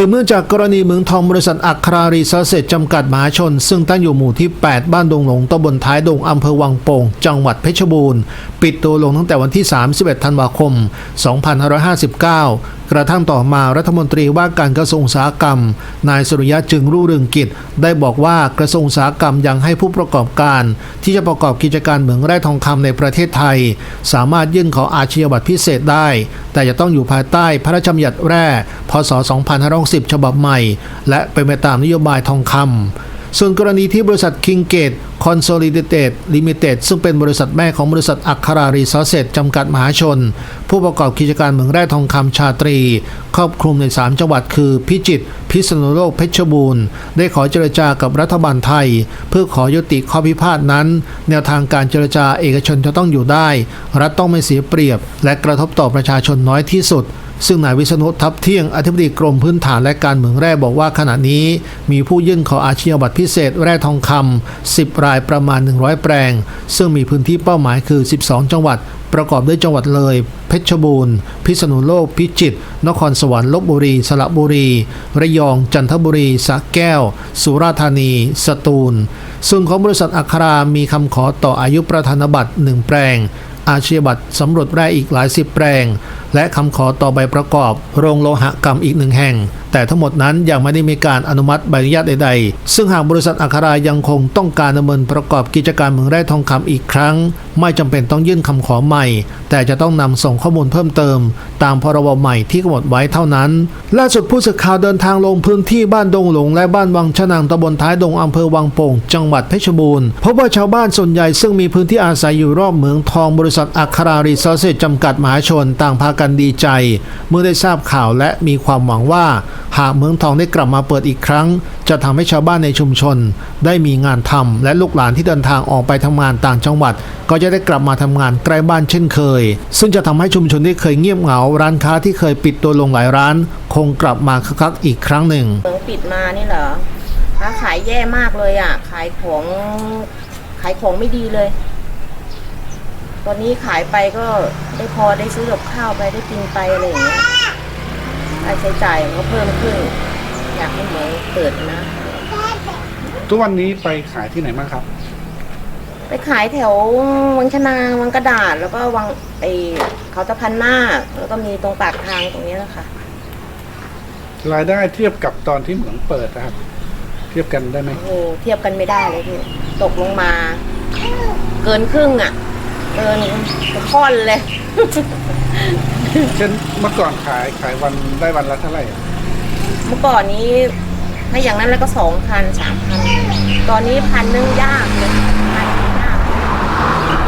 สืบเนื่องจากกรณีเหมืองทองบริษัทอัครารีซอสเซจจำกัดมหาชน ซึ่งตั้งอยู่หมู่ที่ 8 บ้านดงหลงตำบลท้ายดงอำเภอวังโป่ง จังหวัดเพชรบูรณ์ ปิดตัวลงตั้งแต่วันที่ 31 ธันวาคม 2559กระทั่งต่อมารัฐมนตรีว่าการกระทรวงอุตสาหกรรม นายสุริยะจึงรุ่งเรืองกิจ ได้บอกว่ากระทรวงอุตสาหกรรมยังให้ผู้ประกอบการ ที่จะประกอบกิจการเหมืองแร่ทองคำในประเทศไทย สามารถยื่นขออาชญาบัตรพิเศษได้ แต่จะต้องอยู่ภายใต้พระราชบัญญัติแร่พศ 2560ฉบับใหม่ และเป็นไปตามนโยบายทองคำส่วนกรณีที่บริษัท King Gate Consolidated Limited ซึ่งเป็นบริษัทแม่ของบริษัทอัครารีซอสเซจจำกัดมหาชน ผู้ประกอบกิจการเหมืองแร่ทองคำชาตรี ครอบคลุมใน 3 จังหวัดคือ พิจิตรพิษณุโลกเพชรบูรณ์ ได้ขอเจรจากับรัฐบาลไทย เพื่อขอยุติข้อพิพาทนั้น แนวทางการเจรจาเอกชนจะต้องอยู่ได้ รัฐต้องไม่เสียเปรียบ และกระทบต่อประชาชนน้อยที่สุดซึ่งนายวิษณุทับเที่ยงอธิบดีกรมพื้นฐานและการเมืองแร่บอกว่าขณะนี้ มีผู้ยื่นขออาชีพบัตรพิเศษแร่ทองคำ10รายประมาณ 100 แปลง ซึ่งมีพื้นที่เป้าหมายคือ 12 จังหวัด ประกอบด้วยจังหวัดเลย เพชรบูรณ์ พิษณุโลก พิจิตร นครสวรรค์ ลบบุรี สระบุรี ระยอง จันทบุรี สระแก้ว สุราษฎร์ธานี สตูลส่วนของบริษัทอัครามีคำขอต่ออายุประธานบัตร1แปลง อาชีบัตรสำรวจแร่อีกหลายสิบแปลง และคำขอต่อใบประกอบโรงโลหกรรมอีกหนึ่งแห่ง แต่ทั้งหมดนั้นยังไม่ได้มีการอนุมัติใบอนุญาตใดๆ ซึ่งหากบริษัทอัครายังคงต้องการดำเนินประกอบกิจการเมืองแร่ทองคำอีกครั้ง ไม่จำเป็นต้องยื่นคำขอใหม่ แต่จะต้องนำส่งข้อมูลเพิ่มเติม ตามพรบใหม่ที่กำหนดไว้เท่านั้นล่าสุดผู้สื่อข่าวเดินทางลงพื้นที่บ้านดงหลงและบ้านวังชะนังตำบลท้ายดงอำเภอวังโป่งจังหวัดเพชรบูรณ์พบว่าชาวบ้านส่วนใหญ่ซึ่งมีพื้นที่อาศัยอยู่รอบเหมืองทองบริษัทอัครารีซอสเซจจำกัดมหาชนต่างพากันดีใจ เมื่อได้ทราบข่าวและมีความหวังว่า หากเมืองทองได้กลับมาเปิดอีกครั้ง จะทำให้ชาวบ้านในชุมชน ได้มีงานทำและลูกหลานที่เดินทางออกไปทำงานต่างจังหวัด ก็จะได้กลับมาทำงานใกล้บ้านเช่นเคย ซึ่งจะทำให้ชุมชนที่เคยเงียบเหงา ร้านค้าที่เคยปิดตัวลงหลายร้าน คงกลับมาคึกคักอีกครั้งหนึ่งเมืองปิดมานี่เหรอค้าขายแย่มากเลยอะ ขายของขายของไม่ดีเลย อนนี้ขายไปก็ได้พอได้ซื้อกับข้าวไปได้กินไปอะไรอย่างเงี้ยค่าใช้จ่ายมันก็เพิ่มขึ้น อยากให้เหมืองเปิดนะ ทุกวันนี้ไปขายที่ไหนบ้างครับ ไปขายแถววังชนางวังกระดาษ แล้วก็วังไอเขาตะพันนาคแล้วก็มีตรงปากทางตรงนี้แหละค่ะ รายได้เทียบกับตอนที่เหมืองเปิดนะครับ เทียบกันได้ไหมโอ้โหเทียบกันไม่ได้เลยพี่ตกลงมา เกินครึ่งอะ เกินค่อนเลย เช่นเมื่อก่อนขายขายวันได้วันละเท่าไหร่อะเมื่อก่อนนี้ถ้าอย่างนั้นแล้วก็สองพันสามพันตอนนี้พันหนึงยากเลยพันหนึ่งยาก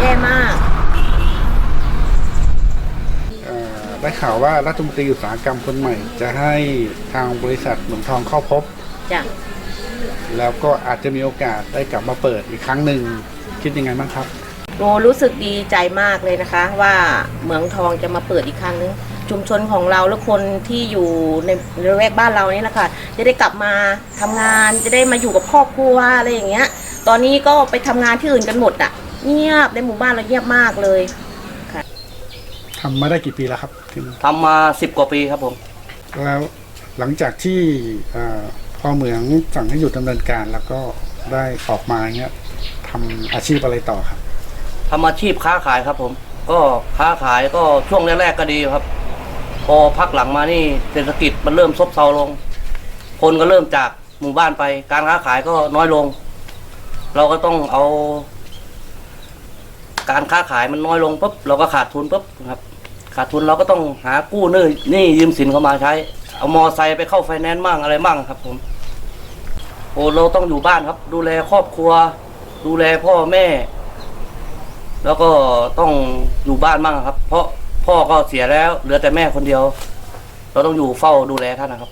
แย่มาก เอ่อได้ข่าวว่ารัฐมนตรีอุตสาหกรรมคนใหม่ จะให้ทางบริษัทเหมืองทองเข้าพบ จ้ะ แล้วก็อาจจะมีโอกาสได้กลับมาเปิดอีกครั้งหนึ่งคิดยังไงบ้างครับ โนรู้สึกดีใจมากเลยนะคะ ว่าเหมืองทองจะมาเปิดอีกครั้งนึงชุมชนของเราและคนที่อยู่ในระแวกบ้านเรานี่แหละค่ะจะได้กลับมาทำงานจะได้มาอยู่กับครอบครัวอะไรอย่างเงี้ย ตอนนี้ก็ไปทำงานที่อื่นกันหมดอะเงียบในหมู่บ้านเราเงียบมากเลยทำมาได้กี่ปีแล้วครับที่นี่ทำมาสิบกว่าปีครับผมแล้วหลังจากที่เอ่อพอเหมืองสั่งให้หยุดดำเนินการแล้วก็ได้ออกมาเงี้ยทำอาชีพอะไรต่อครับ ทำอาชีพค้าขายครับผม ก็ค้าขายก็ช่วงแรกๆก็ดีครับ พอพักหลังมานี่เศรษฐกิจมันเริ่มซบเซาลง คนก็เริ่มจากหมู่บ้านไป การค้าขายก็น้อยลง เราก็ต้องเอา การค้าขายมันน้อยลงปุ๊บเราก็ขาดทุนปุ๊บครับ ขาดทุนเราก็ต้องหากู้หนี้หนี่ยืมสินเข้ามาใช้ เอามอไซค์ไปเข้าไฟแนนซ์มั่งอะไรมั่งครับผมโอ้เราต้องอยู่บ้านครับ ดูแลครอบครัว ดูแลพ่อแม่ แล้วก็ต้องอยู่บ้านมั่งครับ เพราะพ่อก็เสียแล้ว เหลือแต่แม่คนเดียว เราต้องอยู่เฝ้าดูแลท่านนะครับ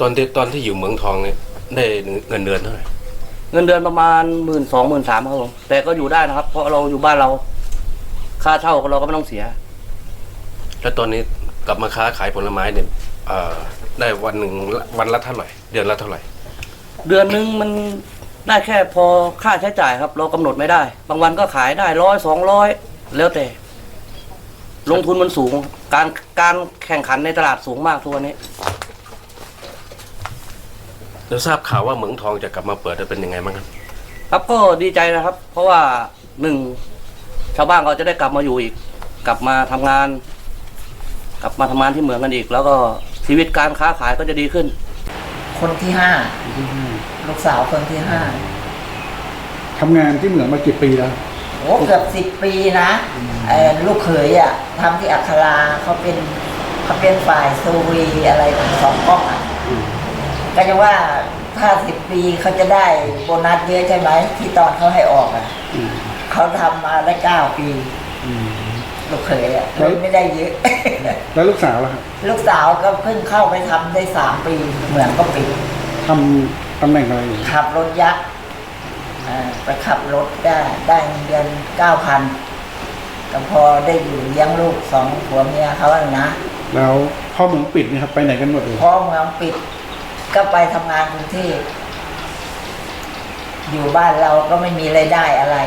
ตอนที่ตอนที่อยู่เมืองทองเนี่ยได้เงินเดือนเท่าไหร่เงินเดือนประมาณหมื่นสองหมื่นสามครับผมแต่ก็อยู่ได้นะครับ เพราะเราอยู่บ้านเรา ค่าเช่าเราก็ไม่ต้องเสีย แล้วตอนนี้กลับมาค้าขายผลไม้เนี่ยเอ่อได้วันหนึ่งวันละเท่าไหร่ เดือนละเท่าไหร่ เดือนนึงมัน ได้แค่พอค่าใช้จ่ายครับ เรากำหนดไม่ได้ บางวันก็ขายได้ร้อยสองร้อยแล้วแต่ ลงทุนมันสูง การการแข่งขันในตลาดสูงมากทุกวันนี้แล้วทราบข่าวว่าเหมืองทองจะกลับมาเปิดจะเป็นยังไงบ้างครับครับก็ดีใจนะครับ เพราะว่าหนึ่งชาวบ้านเขาจะได้กลับมาอยู่อีก กลับมาทำงาน กลับมาทำงานที่เหมืองกันอีก แล้วก็ชีวิตการค้าขายก็จะดีขึ้น คนที่ห้า ลูกสาวคนที่ห้าทำงานที่เหมืองมากี่ปีแล้ว โอ้เกือบสิบปีนะเอ่อลูกเขยอะทำที่อัคราเขาเป็นเขาเป็นฝ่ายซูวีอะไรสองกล้องอะก็จะว่าถ้าสิบปีเขาจะได้โบนัสเยอะใช่ไหมที่ตอนเขาให้ออกอะอืม เขาทำมาได้เก้าปี อืม ลูกเขยอะแล้ว ไม่ได้เยอะ แล้วลูกสาวล่ะครับลูกสาวก็เพิ่งเข้าไปทำได้สามปีเหมือนก็ปิดทำ ตำแหน่งอะไรอยู่ขับรถยักษ์อ่าไปขับรถได้ได้เงินเดือนเก้าพันก็พอได้อยู่เลี้ยงลูกสองผัวเมียเขาอะนะ แล้วพ่อเหมืองปิดนี่ครับไปไหนกันหมดเลยพอเมืองปิดก็ไปทำงานกรุงเทพอยู่บ้านเราก็ไม่มีไรายได้อะไร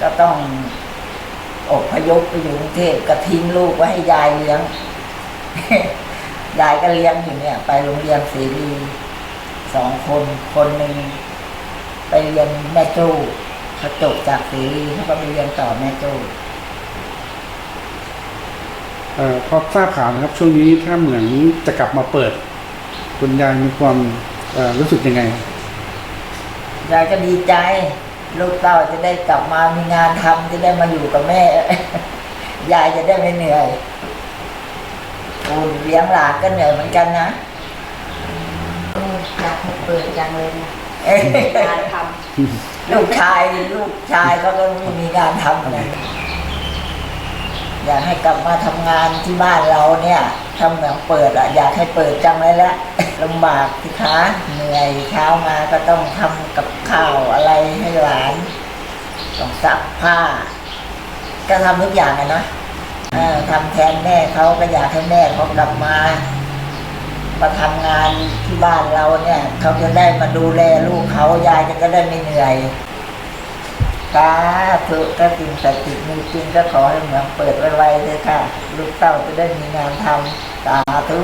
ก็ต้องอพยพไปอยู่กรุงเทพก็ทิ้งลูกไว้ให้ยายเลี้ยง ยายก็เลี้ยงอยู่เนี่ย ไปโรงเรียนศรีรี สองคน คนหนึ่งไปเรียนแม่จู้เขาจบจากศรีรีเขาก็ไปเรียนต่อแม่จู้เอ่อพอทราบข่าวนะครับ ช่วงนี้ถ้าเหมืองจะกลับมาเปิด คุณยายมีความเอ่อรู้สึกยังไง ยายก็ดีใจ ลูกเต้าจะได้กลับมามีงานทำจะได้มาอยู่กับแม่ ยายจะได้ไม่เหนื่อยโอ้เลี้ยงหลานก็เหนื่อยเหมือนกันนะอยากให้ เปิดจังเลยนะเอ้ยงานทลูกชายลูกชายเขาก็ไม่มีงานทำนะอยากให้กลับมาทำงานที่บ้านเราเนี่ยทำเหมืองเปิดอะอยากให้เปิดจังเลยละลำบากสิคะเหนื่อยเช้ามาก็ต้องทำกับข้าวอะไรให้หลานต้องซักผ้า ก็ทำทุกอย่างอะนะเออทำแทนแม่เขาก็อยากให้แม่เขากลับมา มาทำงานที่บ้านเราเนี่ย เขาจะได้มาดูแลลูกเขายายจะก็ได้ไม่เหนื่อยสาธุก็จริงแต่ติดมีจริงก็ขอให้เหมืองเปิดไวๆเลยค่ะ ลูกเต้าจะได้มีงานทำสาธุ